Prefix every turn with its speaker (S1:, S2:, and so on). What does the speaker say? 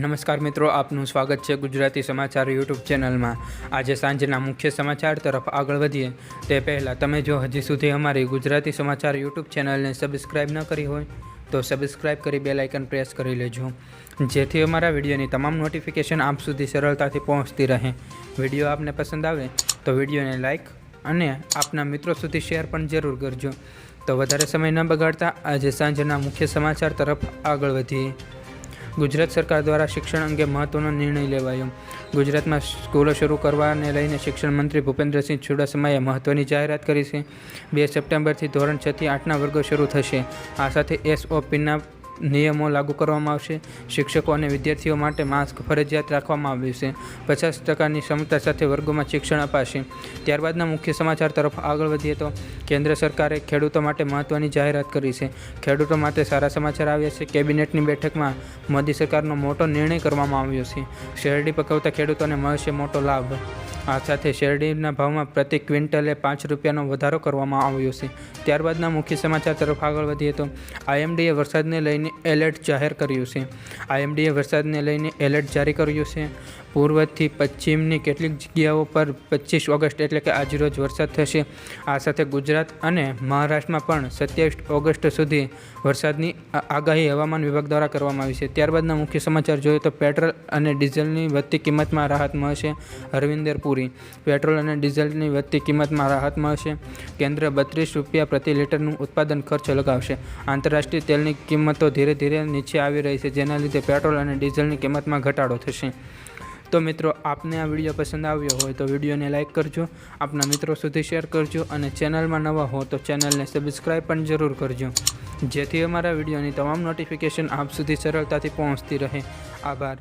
S1: નમસ્કાર મિત્રો, આપનું સ્વાગત છે ગુજરાતી સમાચાર યુટ્યુબ ચેનલમાં. આજે સાંજના મુખ્ય સમાચાર તરફ આગળ વધીએ. તે પહેલાં, તમે જો હજી સુધી અમારી ગુજરાતી સમાચાર યુટ્યુબ ચેનલને સબસ્ક્રાઇબ ન કરી હોય, તો સબસ્ક્રાઇબ કરી બે લાઇકન પ્રેસ કરી લેજો. જેથી અમારા વિડીયોની તમામ નોટિફિકેશન આપ સુધી સરળતાથી પહોંચતી રહે. વીડિયો આપને પસંદ આવે, તો વિડીયોને લાઇક અને આપના મિત્રો સુધી શેર પણ જરૂર કરજો. તો વધારે સમય ન બગાડતા, આજે સાંજના મુખ્ય સમાચાર તરફ આગળ વધીએ. ગુજરાત સરકાર દ્વારા શિક્ષણ અંગે મહત્વનો નિર્ણય લેવાયો. ગુજરાતમાં સ્કૂલો શરૂ કરવાને લઈને શિક્ષણ મંત્રી ભૂપેન્દ્રસિંહ ચુડાસમાએ મહત્વની જાહેરાત કરી છે. બે સપ્ટેમ્બરથી ધોરણ છથી આઠના વર્ગો શરૂ થશે. આ સાથે એસઓપીના નિયમો લાગુ કરવામાં આવશે. શિક્ષકો અને વિદ્યાર્થીઓ માટે માસ્ક, ફરજિયાત રાખવામાં આવ્યું છે. પચાસ ટકાની ક્ષમતા સાથે વર્ગોમાં શિક્ષણ અપાશે. ત્યારબાદના મુખ્ય સમાચાર તરફ આગળ વધીએ તો કેન્દ્ર સરકારે ખેડૂતો માટે મહત્ત્વની જાહેરાત કરી છે. ખેડૂતો માટે સારા સમાચાર આવ્યા છે. કેબિનેટની બેઠકમાં મોદી સરકારનો મોટો નિર્ણય કરવામાં આવ્યો છે. શેરડી પકવતા ખેડૂતોને મળશે મોટો લાભ. આ સાથે શેરડીના ભાવમાં પ્રતિ ક્વિન્ટલે પાંચ રૂપિયાનો વધારો કરવામાં આવ્યો છે. ત્યારબાદના મુખ્ય સમાચાર તરફ આગળ વધીએ તો આઈએમડીએ વરસાદને લઈને એલર્ટ જાહેર કર્યું છે. આઈએમડીએ વરસાદને લઈને એલર્ટ જારી કર્યું છે. પૂર્વથી પશ્ચિમની કેટલીક જગ્યાઓ પર પચીસ ઓગસ્ટ એટલે કે આજરોજ વરસાદ થશે. આ સાથે ગુજરાત અને મહારાષ્ટ્રમાં પણ સત્યાવીસ ઓગસ્ટ સુધી વરસાદની આગાહી હવામાન વિભાગ દ્વારા કરવામાં આવી છે. ત્યારબાદના મુખ્ય સમાચાર જોઈએ તો પેટ્રોલ અને ડીઝલની વધતી કિંમતમાં રાહત મળશે. હરવિંદર પુરી. પેટ્રોલ અને ડીઝલની વધતી કિંમતમાં રાહત મળશે કેન્દ્ર બત્રીસ રૂપિયા પ્રતિ લીટરનું ઉત્પાદન ખર્ચ લગાવશે. આંતરરાષ્ટ્રીય તેલની કિંમતો ધીરે ધીરે નીચે આવી રહી છે, જેના લીધે પેટ્રોલ અને ડીઝલની કિંમતમાં ઘટાડો થશે. તો મિત્રો, આપને આ વીડિયો પસંદ આવ્યો હોય તો વિડીયોને લાઇક કરજો, આપના મિત્રો સુધી શેર કરજો અને ચેનલમાં નવા હો તો ચેનલને સબસ્ક્રાઈબ પણ જરૂર કરજો. જેથી અમારા વિડીયોની તમામ નોટિફિકેશન આપ સુધી સરળતાથી પહોંચતી રહે. આભાર.